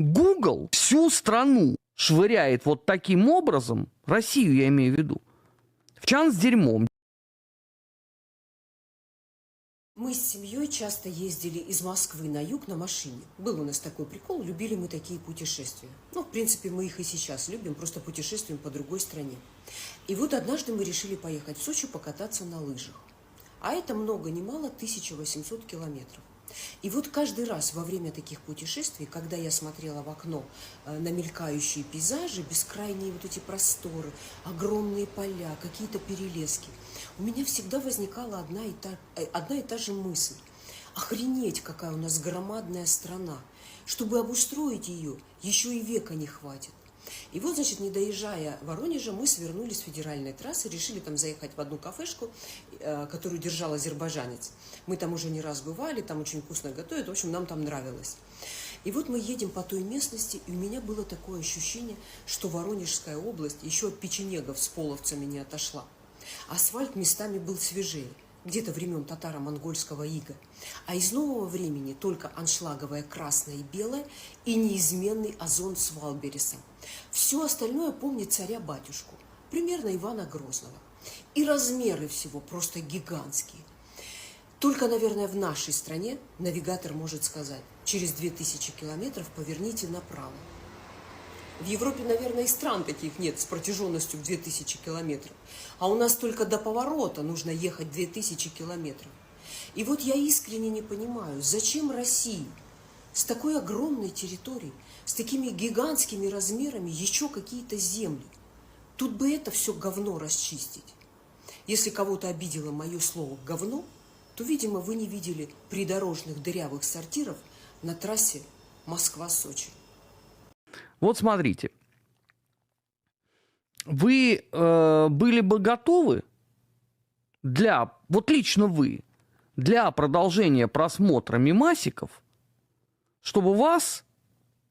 Google всю страну швыряет вот таким образом, Россию я имею в виду, в чан с дерьмом. Мы с семьей часто ездили из Москвы на юг на машине. Был у нас такой прикол, любили мы такие путешествия. Ну, в принципе, мы их и сейчас любим, просто путешествуем по другой стране. И вот однажды мы решили поехать в Сочи покататься на лыжах. А это много ни мало 1800 километров. И вот каждый раз во время таких путешествий, когда я смотрела в окно э, на мелькающие пейзажи, бескрайние вот эти просторы, огромные поля, какие-то перелески, у меня всегда возникала одна и та, э, одна и та же мысль. Охренеть, какая у нас громадная страна. Чтобы обустроить ее, еще и века не хватит. И вот, значит, не доезжая Воронежа, мы свернули с федеральной трассы, решили там заехать в одну кафешку, э, которую держал азербайджанец. Мы там уже не раз бывали, там очень вкусно готовят, в общем, нам там нравилось. И вот мы едем по той местности, и у меня было такое ощущение, что Воронежская область еще от печенегов с половцами не отошла. Асфальт местами был свежее, Где-то времен татаро-монгольского ига. А из нового времени только аншлаговое красное и белое и неизменный озон с Валбересом. Все остальное помнит царя-батюшку, примерно Ивана Грозного. И размеры всего просто гигантские. Только, наверное, в нашей стране навигатор может сказать, через 2000 километров поверните направо. В Европе, наверное, и стран таких нет с протяженностью в 2000 километров. А у нас только до поворота нужно ехать 2000 километров. И вот я искренне не понимаю, зачем России с такой огромной территорией, с такими гигантскими размерами еще какие-то земли? Тут бы это все говно расчистить. Если кого-то обидело мое слово «говно», то, видимо, вы не видели придорожных дырявых сортиров на трассе Москва-Сочи. Вот смотрите, вы э, были бы готовы для, вот лично вы, для продолжения просмотра мимасиков, чтобы вас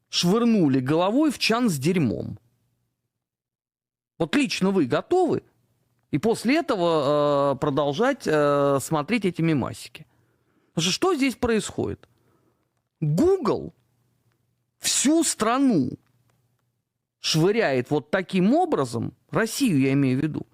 швырнули головой в чан с дерьмом. Вот лично вы готовы? И после этого э, продолжать э, смотреть эти мимасики. Потому что что здесь происходит? Google всю страну швыряет вот таким образом, Россию я имею в виду,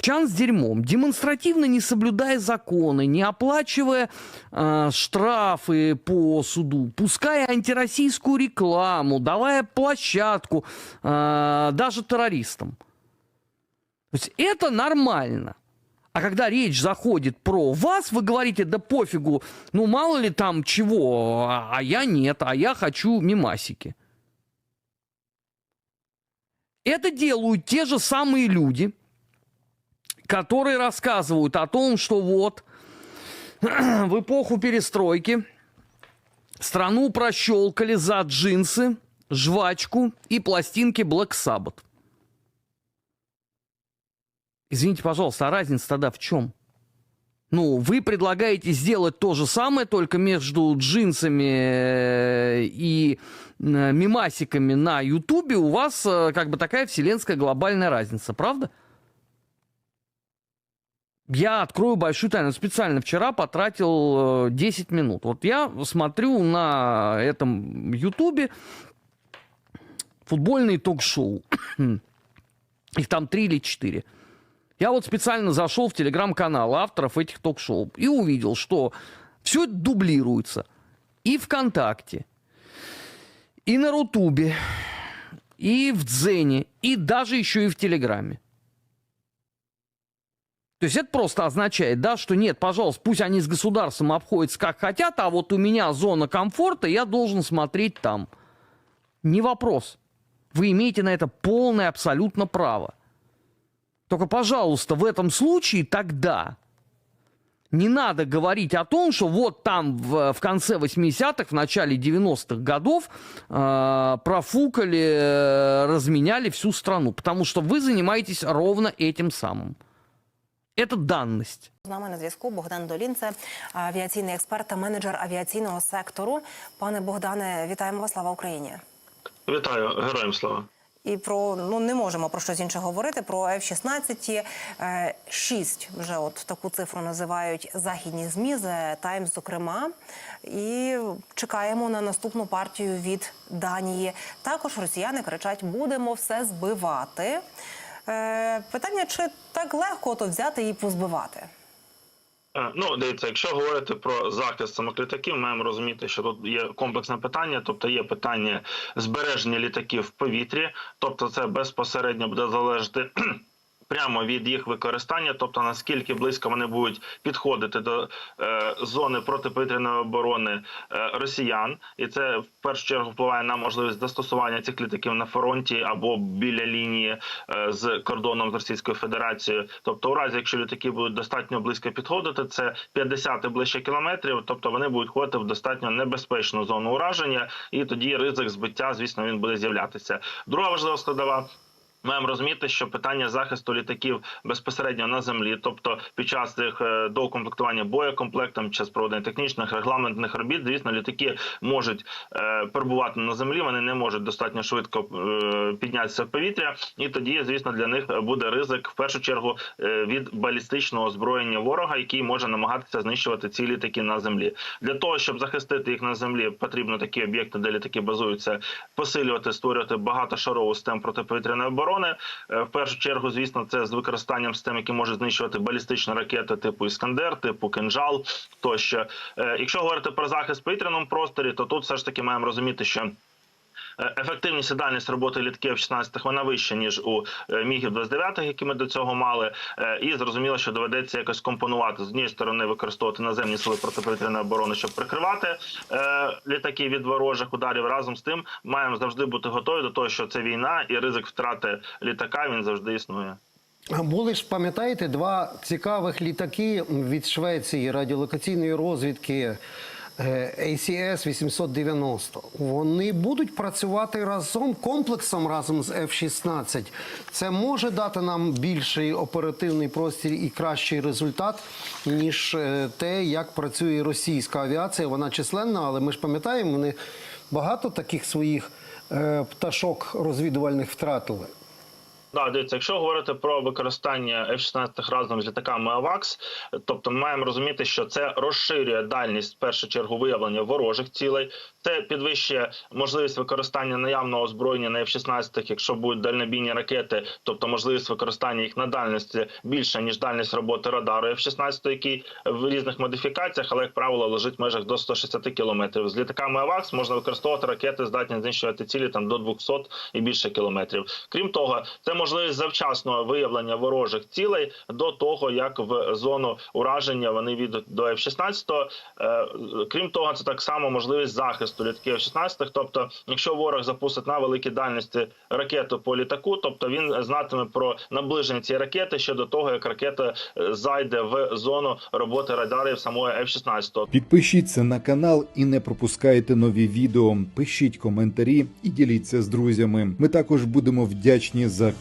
в чан с дерьмом, демонстративно не соблюдая законы, не оплачивая э, штрафы по суду, пуская антироссийскую рекламу, давая площадку э, даже террористам. То есть это нормально. А когда речь заходит про вас, вы говорите, да пофигу, ну мало ли там чего, а, я нет, а я хочу мимасики. Это делают те же самые люди, которые рассказывают о том, что вот в эпоху перестройки страну прощелкали за джинсы, жвачку и пластинки Black Sabbath. Извините, пожалуйста, а разница тогда в чем? Ну, вы предлагаете сделать то же самое, только между джинсами э, и мимасиками на Ютубе у вас э, как бы такая вселенская глобальная разница, правда? Я открою большую тайну. Специально вчера потратил 10 минут. Вот я смотрю на этом Ютубе футбольные ток-шоу. Их там три или четыре. Я вот специально зашел в телеграм-канал авторов этих ток-шоу и увидел, что все это дублируется и ВКонтакте, и на Рутубе, и в Дзене, и даже еще и в Телеграме. То есть это просто означает, да, что нет, пожалуйста, пусть они с государством обходятся как хотят, а вот у меня зона комфорта, я должен смотреть там. Не вопрос. Вы имеете на это полное абсолютно право. Только, пожалуйста, в этом случае тогда не надо говорить о том, что вот там в, в конце 80-х, в начале 90-х годов э, профукали, э, разменяли всю страну. Потому что вы занимаетесь ровно этим самым. Это данность. З нами на зв'язку Богдан Долін, це авіаційний експерт та менеджер авіаційного сектору. Пане Богдане, вітаємо вас. Слава Україні. Вітаю, героям слава. І про ну не можемо про щось інше говорити. Про F-16 е, 6 вже от таку цифру називають західні змі The Times, зокрема. І чекаємо на наступну партію від Данії. Також росіяни кричать: будемо все збивати. Е, питання: чи так легко то взяти і позбивати? Е, Ну, дивіться, якщо говорити про захист самих літаків, маємо розуміти, що тут є комплексне питання, тобто є питання збереження літаків в повітрі, тобто це безпосередньо буде залежати. Прямо від їх використання, тобто наскільки близько вони будуть підходити до е, зони протиповітряної оборони е, росіян, і це в першу чергу впливає на можливість застосування цих літаків на фронті або біля лінії е, з кордоном з Російською Федерацією. Тобто, у разі, якщо літаки будуть достатньо близько підходити, це 50 і ближче кілометрів, тобто вони будуть ходити в достатньо небезпечну зону ураження, і тоді ризик збиття, звісно, він буде з'являтися. Друга важлива складова. Маємо розуміти, що питання захисту літаків безпосередньо на землі, тобто під час їх е, доукомплектування боєкомплектом, час проведення технічних регламентних робіт, звісно, літаки можуть е, перебувати на землі. Вони не можуть достатньо швидко е, піднятися в повітря, і тоді, звісно, для них буде ризик в першу чергу від балістичного озброєння ворога, який може намагатися знищувати ці літаки на землі. Для того щоб захистити їх на землі, потрібно такі об'єкти, де літаки базуються, посилювати, створювати багатошарову систему протиповітряної оборони. Е, В першу чергу, звісно, це з використанням систем, які можуть знищувати балістичні ракети типу Іскандер, типу Кинжал тощо. Е, Якщо говорити про захист в повітряному просторі, то тут все ж таки маємо розуміти, що. Е, Ефективність і дальність роботи літків F-16 вона вища ніж у е, мігів 29 які ми до цього мали. Е, І зрозуміло, що доведеться якось компонувати з однієї сторони, використовувати наземні сили протиповітряної оборони, щоб прикривати літаки від ворожих ударів. Разом з тим маємо завжди бути готові до того, що це війна, і ризик втрати літака він завжди існує. Були ж, пам'ятаєте, два цікавих літаки від Швеції радіолокаційної розвідки ACS 890. Вони будуть працювати разом комплексом разом з F-16. Це може дати нам більший оперативний простір і кращий результат, ніж е, те, як працює російська авіація. Вона численна, але ми ж пам'ятаємо, вони багато таких своїх е, пташок розвідувальних втратили. Да, дивіться, якщо говорити про використання F-16 разом з літаками AWACS, тобто ми маємо розуміти, що це розширює дальність в першу чергу виявлення ворожих цілей. Це підвищує можливість використання наявного озброєння на F-16, якщо будуть дальнобійні ракети, тобто можливість використання їх на дальності більша ніж дальність роботи радару F-16, який в різних модифікаціях, але як правило лежить в межах до 160 кілометрів. З літаками AWACS можна використовувати ракети, здатні знищувати цілі там до 200 і більше кілометрів. Крім того, це можливість завчасного виявлення ворожих цілей до того, як в зону ураження вони відуть до F-16. Е, Крім того, це так само можливість захисту літків F-16. Тобто, якщо ворог запустить на великій дальності ракету по літаку, тобто він знатиме про наближення цієї ракети ще до того, як ракета е, зайде в зону роботи радарів самої F-16. Підпишіться на канал і не пропускайте нові відео. Пишіть коментарі і діліться з друзями. Ми також будемо вдячні за